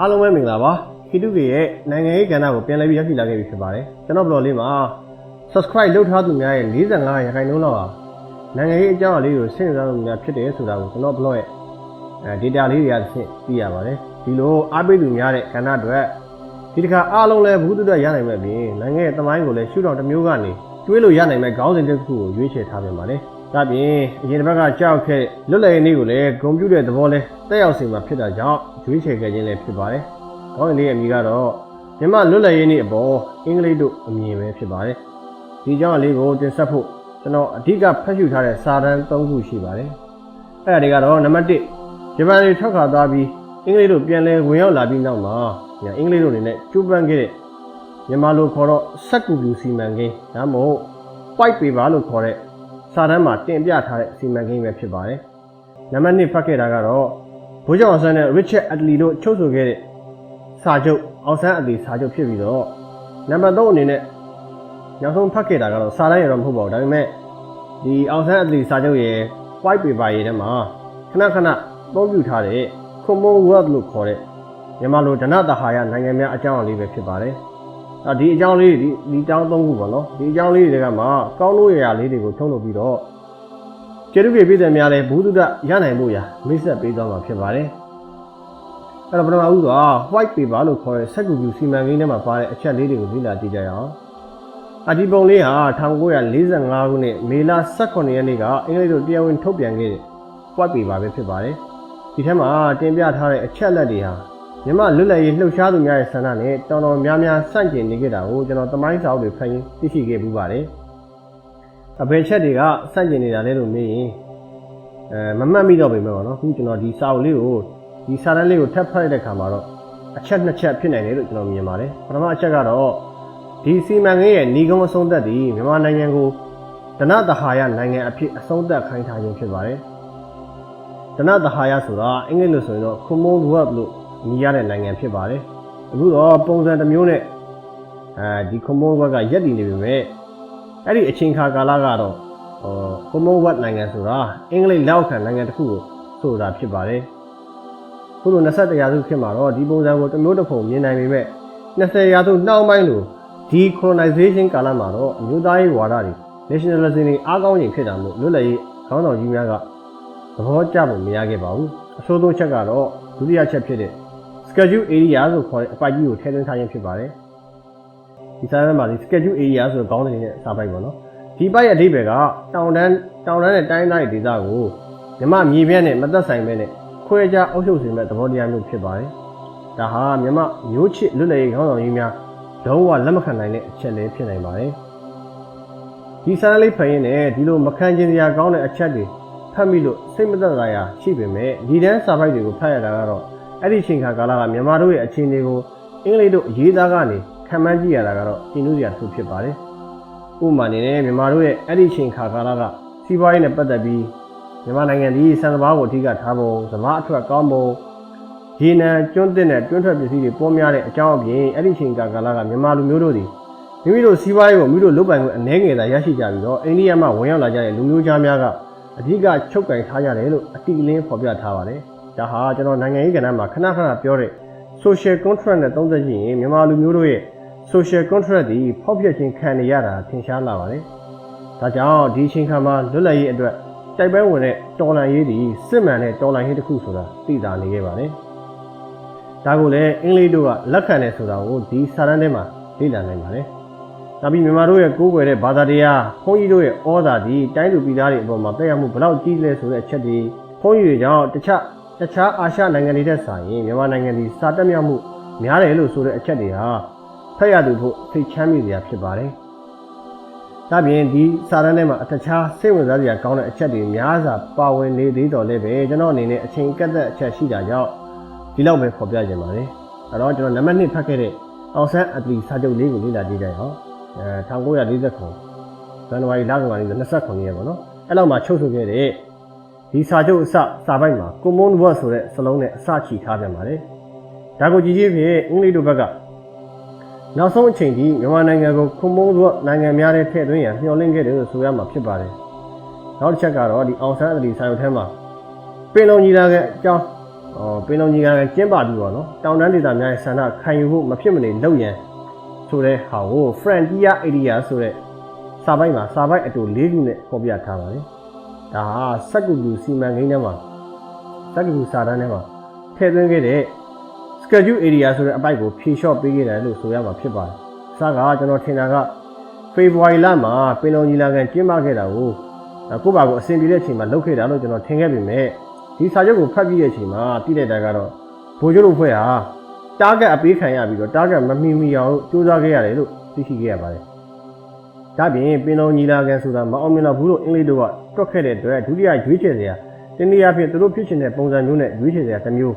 အားလုံးပဲမင်္ဂလာပါခီတုကေရဲ့နိုင်ငံရေးကဏ္ဍကိုပြန်လည်ပြီးရောက်ရှိလာခဲ့ပြီဖြစ်ပါတယ်ကျွန်တော်ဘလော့လေးမှာ subscribe လုပ်ထားသူများရဲ့45ရာခိုင်နှုန်းလောက်ဟာနိုင်ငံရေးအကြောင်းအရာလေးကိုစိတ်ဝင်စားမှုများဖြစ်တယ်ဆိုတာကိုကျွန်တော်ဘလော့ရဲ့အဲ data လေးတွေကသိသိရပါတယ်ဒီလိုအားပေးသူများတဲ့ကဏ္ဍအတွက်ဒီတစ်ခါအားလုံးလည်းဘူးတုဒ္ဒရနိုင်မဲ့ပြင်နိုင်ငံရဲ့သမိုင်းကိုလည်းရှုထောင့်တစ်မျိုးကနေတွေးလို့ရနိုင်မဲ့ခေါင်းစဉ်တစ်ခုကိုရွေးချယ်ထားပြန်ပါတယ် ဒါပြင်အရင်တစ်ပတ်ကကြောက်ခဲ့လွတ်လပ်ရေးနေ့ကိုလည်းဂုဏ်ပြုတဲ့သဘောလဲတက်ရောက်စေမှာဖြစ်တာကြောင့်ရွေးချယ်ခဲ့ခြင်းလည်းဖြစ်ပါတယ်။ခေါင်းစဉ်လေးရဲ့အမည်ကတော့မြန်မာလွတ်လပ်ရေးနေ့အပေါ်အင်္ဂလိပ်တို့အမြင်ပဲဖြစ်ပါတယ်။ဒီကြောင့်အလေးကိုတင်ဆက်ဖို့ကျွန်တော်အဓိကဖတ်ရှုထားတဲ့စာတမ်း၃ခုရှိပါတယ်။အဲ့ဒါတွေကတော့နံပါတ်1ဂျပန်တွေထွက်ခွာသွားပြီးအင်္ဂလိပ်တို့ပြန်လည်ဝင်ရောက်လာပြီးနောက်မှာညာအင်္ဂလိပ်တို့အနေနဲ့ကျူးပန်းခဲ့တဲ့မြန်မာလိုခေါ်တော့စက်ကူပြူစီမံကိန်းဒါမှမဟုတ် white paper လို့ခေါ်တဲ့ စာတမ်းမှာတင်ပြထားတဲ့စီမံကိန်းပဲဖြစ်ပါတယ်။နံပါတ်2ဖတ်ခဲ့တာကတော့ဘိုးကျောင်းအောင်ဆန်းနဲ့ Richard Atley တို့ချုပ်ဆိုခဲ့တဲ့စာချုပ်အောင်ဆန်းအလီစာချုပ်ဖြစ်ပြီးတော့နံပါတ်3အနေနဲ့နောက်ဆုံးဖတ်ခဲ့တာကတော့စာတမ်းရတော့မဟုတ်ပါဘူးဒါပေမဲ့ဒီအောင်ဆန်းအလီစာချုပ်ရဲ့ white paper ရဲ့ထဲမှာခဏခဏသုံးပြထားတဲ့ Commonwealth လို့ခေါ်တဲ့မြန်မာလိုဒနတဟာယနိုင်ငံများအကြောင်းအလေးပဲဖြစ်ပါတယ်။ အဒီအကြောင်းလေးတွေဒီဒီအကြောင်းသုံးခုပေါ့နော်ဒီအကြောင်းလေးတွေကမှကောင်းလို့ရရလေးတွေကိုထုံးလုပ်ပြီးတော့ကျေတုပြေပြည်တယ်များလဲဘူးတုဒရနိုင်ဖို့ရာမိတ်ဆက်ပေးသွားမှာဖြစ်ပါတယ်အဲ့တော့ပထမဦးက white paper လို့ခေါ်တဲ့စက်ကူပြူစီမံကိန်းထဲမှာပါတဲ့အချက်လေးတွေကိုလေ့လာကြည့်ကြရအောင်အဒီပုံလေးဟာ1945ခုနှစ်မေလ18ရက်နေ့ကအင်္ဂလိပ်တို့တရားဝင်ထုတ်ပြန်ခဲ့တဲ့ white paper ပဲဖြစ်ပါတယ်ဒီထဲမှာတင်ပြထားတဲ့အချက်လက်တွေဟာ မြမလွတ်လပ်ရေးလှုပ်ရှားသူများရဲ့ဆန္ဒနဲ့တော်တော်များများစန့်ကျင်နေကြတာကိုကျွန်တော်တမိုင်းစာအုပ်တွေဖတ်ရင်းသိရှိခဲ့ပူပါတယ်။အဘယ်ချက်တွေကစန့်ကျင်နေတာလဲလို့မေးရင်အဲမမှတ်မိတော့ပြီမဲ့ပေါ့နော်။အခုကျွန်တော်ဒီစာအုပ်လေးကိုဒီစာတမ်းလေးကိုထပ်ဖတ်ရတဲ့ခါမှာတော့အချက်နှစ်ချက်ဖြစ်နိုင်တယ်လို့ကျွန်တော်မြင်ပါတယ်။ပထမအချက်ကတော့ဒီစီမံကိန်းရဲ့ညီကုန်းအဆုံးသက်သည်မြန်မာနိုင်ငံကိုဒနတဟာယနိုင်ငံအဖြစ်အဆုံးသက်ခိုင်းထားခြင်းဖြစ်ပါတယ်။ဒနတဟာယဆိုတာအင်္ဂလိပ်လိုဆိုရင်တော့ Commonwealth လို့ ညီရတဲ့နိုင်ငံဖြစ်ပါတယ်အခုတော့ပုံစံတစ်မျိုးနဲ့အဲဒီ Commonwealth ကရက်တည်နေပြီမဲ့အဲ့ဒီအချိန်ခါကာလကတော့ဟို Commonwealth နိုင်ငံဆိုတာအင်္ဂလိပ်လက်အောက်ခံနိုင်ငံတစ်ခုကိုဆိုတာဖြစ်ပါတယ်ခုလို21ရာစုခေတ်မှာတော့ဒီပုံစံကိုတစ်မျိုးတစ်ဖုံမြင်နိုင်ပေမဲ့20ရာစုနှောင်းပိုင်းလို့ decolonization ကာလမှာတော့အမျိုးသားရေးဝါဒတွေ nationalism တွေအားကောင်းခြင်းဖြစ်တာမို့လွတ်လပ်ရေးခေါင်းဆောင်ကြီးများကသဘောကျဖို့မရခဲ့ပါဘူးအဆိုးဆုံးချက်ကတော့ဒုတိယချက်ဖြစ်တဲ့ schedule area ဆိုခေါ်တဲ့အပိုက်ကြီးကိုထည့်သွင်းထားခြင်းဖြစ်ပါတယ်ဒီစာရင်းမှာဒီ schedule area ဆိုခေါင်းစဉ်နဲ့စာပိုက်ပေါ့နော်ဒီပိုက်ရဲ့အဓိပ္ပာယ်ကတောင်တန်းတောင်တန်းနဲ့တိုင်းတိုင်းဒေသကိုမြမမြေပြန့်နဲ့မသက်ဆိုင်ပဲနဲ့ခွဲခြားအုပ်ချုပ်စေမဲ့သဘောတရားမျိုးဖြစ်ပါတယ်ဒါဟာမြမမျိုးချစ်လွတ်လည်ရေးခေါင်းဆောင်ကြီးများလုံးဝလက်မခံနိုင်တဲ့အချက်လေးဖြစ်နိုင်ပါတယ်ဒီစာရင်းလေးဖတ်ရင်းနဲ့ဒီလိုမခံကျင်စရာကောင်းတဲ့အချက်တွေဖတ်မိလို့စိတ်မသက်သာရာရှိပေမဲ့ဒီတန်းစာပိုက်တွေကိုဖတ်ရတာကတော့ အဲ့ဒီချိန်ခါကာလကမြန်မာတို့ရဲ့အခြေအနေကိုအင်္ဂလိပ်တို့အရေးသားကနေခံမှန်းကြည့်ရတာကတော့ရှင်းလို့စရာတစ်ခုဖြစ်ပါတယ်။ဥပမာအနေနဲ့မြန်မာတို့ရဲ့အဲ့ဒီချိန်ခါကာလကစီးပွားရေးနဲ့ပတ်သက်ပြီးမြန်မာနိုင်ငံဒီစံစဘာကိုအထူးကထားဖို့စဘာအထွက်ကောင်းဖို့ရေနံကျွန်းတင်တဲ့တွင်းထွက်ပစ္စည်းတွေပေါ်များတဲ့အကြောင်းအပြင်အဲ့ဒီချိန်ခါကာလကမြန်မာလူမျိုးတို့ဒီမိမိတို့စီးပွားရေးကိုမိမိတို့လုပ်ပိုင်ခွင့်အနည်းငယ်သာရရှိကြပြီးတော့အိန္ဒိယမှာဝင်ရောက်လာကြတဲ့လူမျိုးသားများကအဓိကချုပ်ကင်ထားရတယ်လို့အတိအလင်းဖော်ပြထားပါတယ်။ ဒါဟာကျွန်တော်နိုင်ငံရေးကဏ္ဍမှာခဏခဏပြောတဲ့ social contract နဲ့သုံးသပ်ကြည့်ရင်မြန်မာလူမျိုးတို့ရဲ့ social contract ဒီဖောက်ပြခြင်းခံနေရတာထင်ရှားလာပါတယ်။ဒါကြောင့်ဒီအချိန်ခါမှာလွတ်လပ်ရေးအတွက်တိုက်ပွဲဝင်တဲ့တော်လှန်ရေးဒီစစ်မှန်တဲ့တော်လှန်ရေးတစ်ခုဆိုတာသိသာနေခဲ့ပါတယ်။ဒါကိုလည်းအင်္ဂလိပ်တို့ကလက်ခံတယ်ဆိုတာကိုဒီစာတမ်းထဲမှာလေ့လာနိုင်ပါတယ်။နောက်ပြီးမြန်မာတို့ရဲ့ကိုးကွယ်တဲ့ဘာသာတရားခွန်ကြီးတို့ရဲ့ဩဇာဒီတိုင်းသူပြည်သားတွေအပေါ်မှာတက်ရောက်မှုဘယ်လောက်ကြီးလဲဆိုတဲ့အချက်ဒီခွန်ကြီးတွေကြောင့်တခြား တခြားအာရှနိုင်ငံတွေထက်စာရင်မြန်မာနိုင်ငံဒီစာတက်မြောက်မှုများတယ်လို့ဆိုတဲ့အချက်တွေဟာဖက်ရသူဖို့သိချမ်းမြေစရာဖြစ်ပါတယ်။ဒါပြင်ဒီစာတမ်းထဲမှာအတခြားစိတ်ဝင်စားစရာကောင်းတဲ့အချက်တွေများစွာပါဝင်နေသေးတော်လည်းပဲကျွန်တော်အနေနဲ့အချိန်ကန့်သက်အချက်ရှိတာကြောင့်ဒီလောက်ပဲဖော်ပြခြင်းပါတယ်။အဲတော့ကျွန်တော်နံပါတ်1ဖတ်ခဲ့တဲ့အောင်ဆန်းအပလီစာချုပ်လေးကိုလေ့လာကြည့်ကြရအောင်။အဲ1949ဇန်နဝါရီလကနေ29ရက်ပေါ့နော်။အဲ့လောက်မှာချုပ်ဆိုခဲ့တဲ့ ဒီစာချုပ်အစစာပိုက်မှာ Commonwealth ဆိုတဲ့စလုံးနဲ့အစချီထားပြန်ပါတယ်။ဒါကိုကြည့်ကြည့်ဖြင့်အင်္ဂလိပ်တို့ဘက်ကနောက်ဆုံးအချိန်ထိမြန်မာနိုင်ငံကို Commonwealth နိုင်ငံများနဲ့ထည့်သွင်းရန်မျှော်လင့်ခဲ့တယ်လို့ဆိုရမှာဖြစ်ပါတယ်။နောက်တစ်ချက်ကတော့ဒီအောင်ဆန်းအလီစာချုပ်ထဲမှာပင်လုံညီလာခဲ့အကြောင်းအော်ပင်လုံကြီးကကျင်းပပြီးတော့နော်တောင်တန်းဒေသများရဲ့ဆန္ဒခံယူဖို့မဖြစ်မနေလုပ်ရန်ဆိုတဲ့ဟာကို Frontier Area ဆိုတဲ့စာပိုက်မှာစာပိုက်အတူ၄ခုနဲ့ဖော်ပြထားပါတယ် ဒါဟာစက္ကူလူစီမံကိန်းထဲမှာစက္ကူလူစာတန်းထဲမှာထည့်သွင်းခဲ့တဲ့ schedule area ဆိုတဲ့အပိုက်ကိုဖြေလျှော့ပေးခဲ့တယ်လို့ဆိုရမှာဖြစ်ပါတယ်။အစကကျွန်တော်ထင်တာကဖေဖော်ဝါရီလမှာပင်လုံကြီးလာကန်ကျင်းပခဲ့တာကိုအဲကိုယ့်ဘာကိုအဆင်ပြေတဲ့အချိန်မှာလုပ်ခဲ့တာလို့ကျွန်တော်ထင်ခဲ့ပေမဲ့ဒီစာချုပ်ကိုဖတ်ပြီးတဲ့အချိန်မှာသိလိုက်တာကတော့ဘိုးကျတို့ဖွဲ့ဟာ target အပေးခံရပြီးတော့ target မမီမီအောင်စူးစမ်းခဲ့ရတယ်လို့သိရှိခဲ့ရပါတယ်။ ဒါပြင်ပင်လုံကြီးလာကန်ဆိုတာမအောင်မြင်တော့ဘူးလို့အင်္ဂလိပ်တို့ကတွက်ခဲ့တဲ့အတွက်ဒုတိယရွေးချယ်စရာတနည်းအားဖြင့်သူတို့ဖြစ်ချင်တဲ့ပုံစံမျိုးနဲ့ရွေးချယ်စရာတစ်မျိုး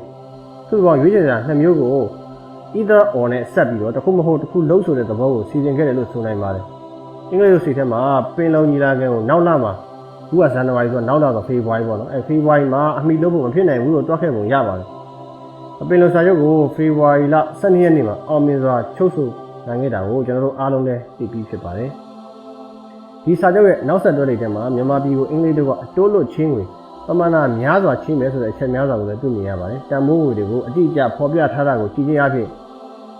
စုစုပေါင်းရွေးချယ်စရာနှစ်မျိုးကို either or နဲ့ဆက်ပြီးတော့တစ်ခုမဟုတ်တစ်ခုလုံးဆိုတဲ့သဘောကိုစီစဉ်ခဲ့တယ်လို့ဆိုနိုင်ပါတယ်။အင်္ဂလိပ်လိုစိတ်ထဲမှာပင်လုံညီလာခံကိုနောက်လာမှာခုကဇန်နဝါရီဆိုတော့နောက်လာတော့ဖေဖော်ဝါရီပေါ့နော်။အဲဖေဖော်ဝါရီမှာအမိလို့ဖို့မဖြစ်နိုင်ဘူးလို့တွက်ခဲ့ပုံရပါတယ်။အပင်လုံစာချုပ်ကိုဖေဖော်ဝါရီလ12ရက်နေ့မှာအောင်မြင်စွာချုပ်ဆိုနိုင်ခဲ့တာကိုကျွန်တော်တို့အားလုံးလည်းသိပြီးဖြစ်ပါတယ်။ ဒီစာချုပ်ရဲ့နောက်ဆက်တွဲတွေထဲမှာမြန်မာပြည်ကိုအင်္ဂလိပ်တို့ကအတိုးလွတ်ချင်းဝင်ပမာဏများစွာချင်းမယ်ဆိုတဲ့အချက်များစွာကိုလည်းတွေ့မြင်ရပါတယ်။တန်မိုးငွေတွေကိုအတိအကျဖော်ပြထားတာကိုကြည့်ချင်းအဖြစ်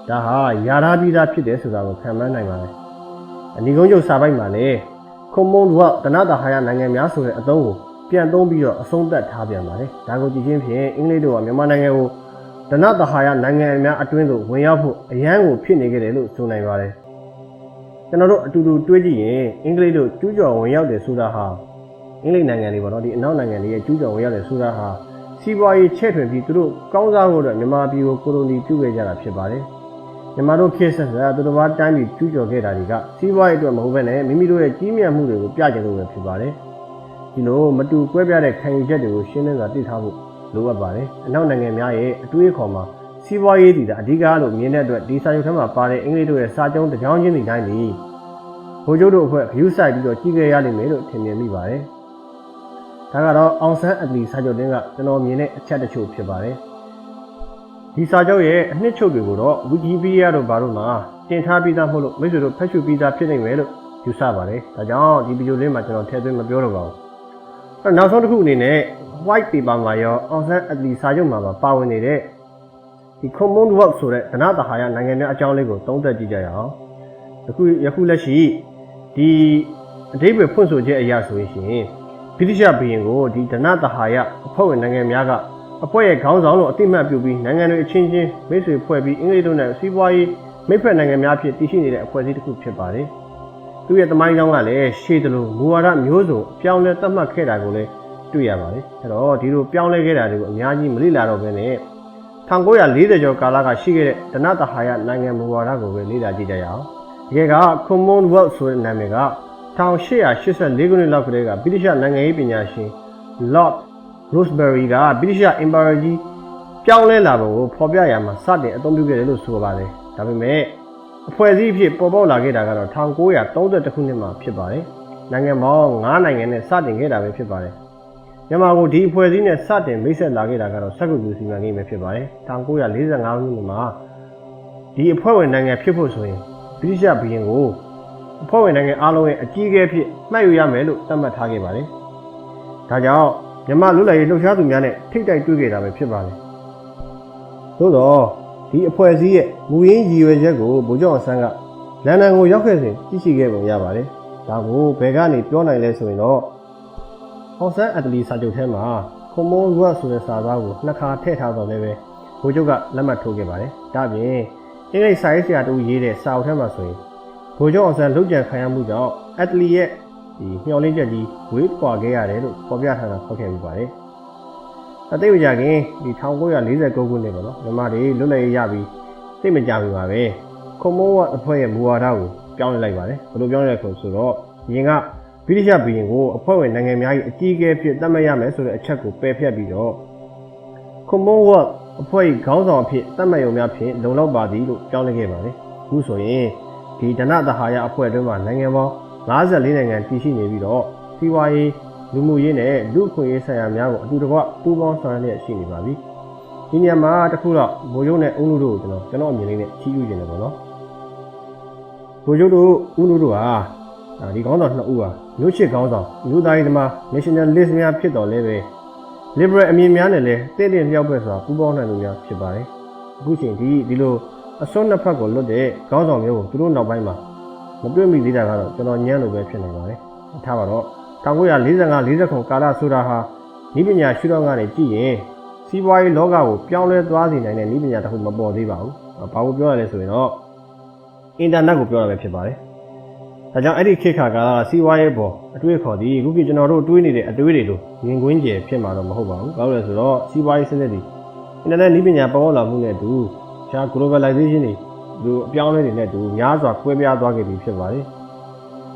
ဒါဟာယာရာပြီးသားဖြစ်တယ်ဆိုတာကိုခံမှန်းနိုင်ပါတယ်။အနီကုန်းချုပ်စာပိုက်မှာလည်းကွန်မွန်ဒဝတနတာဟာယနိုင်ငံများဆိုတဲ့အသုံးကိုပြန်သုံးပြီးတော့အဆုံးသတ်ထားပြန်ပါတယ်။ဒါကိုကြည့်ချင်းဖြင့်အင်္ဂလိပ်တို့ကမြန်မာနိုင်ငံကိုဒနတဟာယနိုင်ငံများအတွင်းသို့ဝင်ရောက်ဖို့အရန်ကိုဖြစ်နေခဲ့တယ်လို့ဆိုနိုင်ပါတယ်။ ကျွန်တော်တို့အတူတူတွေးကြည့်ရင်အင်္ဂလိပ်တို့ကျူးကျော်ဝင်ရောက်တယ်ဆိုတာဟာအင်္ဂလိပ်နိုင်ငံတွေပေါ့နော်ဒီအနောက်နိုင်ငံတွေရဲ့ကျူးကျော်ဝင်ရောက်တဲ့ဆိုတာဟာစီးပွားရေးချဲ့ထွင်ပြီးသူတို့ကောင်းစားဖို့အတွက်မြန်မာပြည်ကိုကိုလိုနီပြုခဲ့ကြတာဖြစ်ပါတယ်။မြန်မာတို့ခေတ်ဆက်ဆက်သူတို့ဘာတိုင်းပြည်ကျူးကျော်ခဲ့တာတွေကစီးပွားရေးအတွက်မဟုတ်ဘဲနဲ့မိမိတို့ရဲ့ကြီးမြတ်မှုတွေကိုပြကြလို့ပဲဖြစ်ပါတယ်။ဒီလိုမတူကွဲပြားတဲ့ခံယူချက်တွေကိုရှင်းလင်းစွာသိထားဖို့လိုအပ်ပါတယ်။အနောက်နိုင်ငံများရဲ့အတွေးအခေါ်မှာ စီးပွားရေးတည်တာအဓိကလို့မြင်တဲ့အတွက်ဒီစာချုပ်ထဲမှာပါတဲ့အင်္ဂလိပ်တို့ရဲ့စာချုပ်တစ်ကြောင်းချင်းစီတိုင်းဒီဘိုလ်ချုပ်တို့အဖွဲ့ဂရုစိုက်ပြီးတော့ကြီးခဲ့ရလိမ့်မယ်လို့ထင်မြင်မိပါတယ်။ဒါကတော့အောင်ဆန်းအပလီစာချုပ်တင်းကကျွန်တော်မြင်တဲ့အချက်တချို့ဖြစ်ပါတယ်ဒီစာချုပ်ရဲ့အနှစ်ချုပ်တွေကိုတော့ Wikipedia တို့ဘာလို့မှာတင်ထားပြီးသားမဟုတ်လို့မိတ်ဆွေတို့ဖတ်ရှုပြီးသားဖြစ်နိုင်မယ်လို့ယူဆပါတယ်ဒါကြောင့်ဒီဗီဒီယိုလေးမှာကျွန်တော်ထည့်သွင်းမပြောတော့ပါဘူးအဲ့နောက်ဆုံးတစ်ခုအနေနဲ့ white paper မှာရောအောင်ဆန်းအပလီစာချုပ်မှာပါပါဝင်နေတဲ့ ဒီ Commonwealth ဆိုတဲ့ဓနတဟာယနိုင်ငံများအကြောင်းလေးကိုသုံးသပ်ကြည့်ကြရအောင်အခုယခုလက်ရှိဒီအဓိပ္ပာယ်ဖွင့်ဆိုချက်အရာဆိုရင်ရှင်ဗြိတိရှဘုရင်ကိုဒီဒနတဟာယအဖွဲ့ဝင်နိုင်ငံများကအဖွဲ့ရဲ့ခေါင်းဆောင်လို့အတိမတ်ပြုပြီးနိုင်ငံတွေအချင်းချင်းမိတ်ဆွေဖွဲ့ပြီးအင်္ဂလိပ်တို့နဲ့စီးပွားရေးမိတ်ဖက်နိုင်ငံများဖြစ်တည်ရှိနေတဲ့အဖွဲ့အစည်းတစ်ခုဖြစ်ပါတယ်။သူရဲ့တမိုင်းကြောင်းကလည်းရှေးသလိုမူဝါဒမျိုးစုံအပြောင်းလဲသတ်မှတ်ခဲ့တာကိုလည်းတွေ့ရပါတယ်။အဲတော့ဒီလိုပြောင်းလဲခဲ့တာတွေကိုအများကြီးမလိလာတော့ဘဲနဲ့ 1940ကျော်ကာလကရှိခဲ့တဲ့ဒနတဟာယနိုင်ငံမူဝါဒကိုပဲလေ့လာကြည့်ကြရအောင်။ဒီက Commonwealth ဆိုတဲ့နာမည်က1884ခုနှစ်လောက်ကတည်းကဗြိတိရှနိုင်ငံရေးပညာရှင် Lord Rosebery ကဗြိတိရှ Empire ကြီးပြောင်းလဲလာပုံကိုဖော်ပြရမှာစတင်အသုံးပြုခဲ့တယ်လို့ဆိုပါတယ်။ဒါပေမဲ့အဖွဲ့အစည်းအဖြစ်ပေါ်ပေါက်လာခဲ့တာကတော့1932ခုနှစ်မှာဖြစ်ပါတယ်။နိုင်ငံပေါင်း9နိုင်ငံနဲ့စတင်ခဲ့တာပဲဖြစ်ပါတယ်။ မြန်မာကိုဒီအဖွဲ့အစည်းနဲ့စတင်မိတ်ဆက်လာခဲ့တာကတော့စက္ကူလူစီမံကိန်းပဲဖြစ်ပါတယ်။1945ခုနှစ်မှာဒီအဖွဲ့ဝင်နိုင်ငံဖြစ်ဖို့ဆိုရင်ဗြိတိရှဘုရင်ကိုအဖွဲ့ဝင်နိုင်ငံအားလုံးရဲ့အကြီးအကဲဖြစ်မှတ်ယူရမယ်လို့သတ်မှတ်ထားခဲ့ပါတယ်။ဒါကြောင့်မြန်မာလူလည်ရေးလှုပ်ရှားသူများနဲ့ထိတ်တိုက်တွေ့ခဲ့တာပဲဖြစ်ပါတယ်။သို့တော့ဒီအဖွဲ့အစည်းရဲ့မူရင်းရည်ရွယ်ချက်ကိုဗိုလ်ချုပ်အောင်ဆန်းကလန်ဒန်ကိုရောက်ခဲ့စဉ်သိရှိခဲ့ပုံရပါတယ်။ဒါကိုဘယ်ကနေပြောနိုင်လဲဆိုရင်တော့ အောင်ဆန်းအတလီစာချုပ်ထဲမှာကွန်မွန်ဝတ်ဆိုတဲ့စာသားကိုနှစ်ခါထည့်ထားတော့လည်းပဲဗိုလ်ချုပ်ကလက်မှတ်ထိုးခဲ့ပါတယ်။ဒါပြင်အင်္ဂလိပ်စာရေးဆရာတူရေးတဲ့စာအုပ်ထဲမှာဆိုရင်ဗိုလ်ချုပ်အောင်ဆန်းလုတ်ကြံခံရမှုကြောင့်အက်တလီရဲ့ဒီမျောလင်းချက်ကြီးဝေးကွာခဲ့ရတယ်လို့ဖော်ပြထားတာဖောက်ခဲ့ပြီးပါတယ်။အသိမကြခင်ဒီ1949ခုနှစ်ပေါ့နော်မြန်မာတွေလွတ်လပ်ရေးရပြီးသိမကြပြီပါပဲ။ခုံမိုးဝအဖွဲ့ရဲ့မူဝါဒကိုပြောင်းလဲလိုက်ပါတယ်။ဘယ်လိုပြောင်းလဲလဲဆိုတော့ရင်က ဗြိတိရှဘီရင်ကိုအဖွဲ့ဝင်နိုင်ငံများ၏အကြီးအကဲဖြစ်သတ်မှတ်ရမယ်ဆိုတဲ့အချက်ကိုပယ်ဖျက်ပြီးတော့ Commonwealth အဖွဲ့၏ခေါင်းဆောင်အဖြစ်သတ်မှတ်ရုံများဖြင့်လုံလောက်ပါသည်လို့ပြောင်းလဲခဲ့ပါတယ်။အခုဆိုရင်ဒီဒနတဟာယအဖွဲ့အတွင်းမှာနိုင်ငံပေါင်း54နိုင်ငံတည်ရှိနေပြီးတော့စီးပွားရေးလူမှုရေးနဲ့လူအခွင့်အရေးဆိုင်ရာများကိုအတူတကွပူးပေါင်းဆောင်ရွက်လျက်ရှိနေပါပြီ။ဒီနေရာမှာတစ်ခုတော့ဘိုလ်ချုပ်နဲ့ဦးနုတို့ကိုကျွန်တော်ကျွန်တော်အမြင်လေးနဲ့ချီးကျူးခြင်းတယ်ပေါ့နော်။ဘိုလ်ချုပ်တို့ဦးနုတို့ဟာ ဒီခေါင်းဆောင်နှစ်ဦးဟာမျိုးချစ်ခေါင်းဆောင်လူသားရေးသမား nationalist များဖြစ်တော်လဲပဲ liberal အမြင်များနဲ့လည်းတင့်တင့်လျောက်ပဲဆိုတာပူးပေါင်းနိုင်လို့များဖြစ်ပါတယ်အခုချိန်ဒီဒီလိုအစွန်းနှစ်ဖက်ကိုလွတ်တဲ့ခေါင်းဆောင်မျိုးကိုသူတို့နောက်ပိုင်းမှာမတွေ့မိသေးတာကတော့ကျွန်တော်ညံ့လို့ပဲဖြစ်နေပါတယ်ထားပါတော့1945 40ခုကာလဆိုတာဟာဤပညာရှုထောင့်ကနေကြည့်ရင်စီးပွားရေးလောကကိုပြောင်းလဲသွားစေနိုင်တဲ့ဤပညာတစ်ခုမပေါ်သေးပါဘူးဘာလို့ပြောရလဲဆိုရင်တော့အင်တာနက်ကိုပြောရပဲဖြစ်ပါတယ် ဒါကြောင့်အဲ့ဒီခေတ်ခါကာလကစီးပွားရေးပေါ်အတွေ့အခေါ်ဒီအခုကကျွန်တော်တို့တွေးနေတဲ့အတွေးတွေလို့မြင်ကွင်းကျယ်ဖြစ်မှာတော့မဟုတ်ပါဘူးဘာလို့လဲဆိုတော့စီးပွားရေးစနစ်ဒီအင်တာနက်ဤပညာပေါ်ပေါက်လာမှုနဲ့အတူရှား globalization တွေဒီအပြောင်းအလဲတွေနဲ့အတူများစွာကွဲပြားသွားခဲ့ပြီဖြစ်ပါတယ်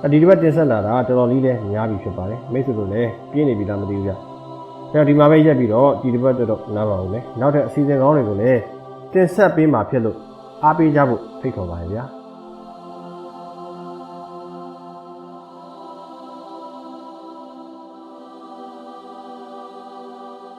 အဒီတစ်ပတ်တင်ဆက်လာတာတော်တော်လေးလည်းများပြီဖြစ်ပါတယ်မိတ်ဆွေတို့လည်းပြည့်နေပြီလားမသိဘူးဗျအဲ့တော့ဒီမှာပဲရက်ပြီးတော့ဒီတစ်ပတ်တော့နားပါဦးလေနောက်ထပ်အစီအစဉ်ကောင်းတွေကိုလည်းတင်ဆက်ပေးမှာဖြစ်လို့အားပေးကြဖို့ဖိတ်ခေါ်ပါတယ်ဗျာ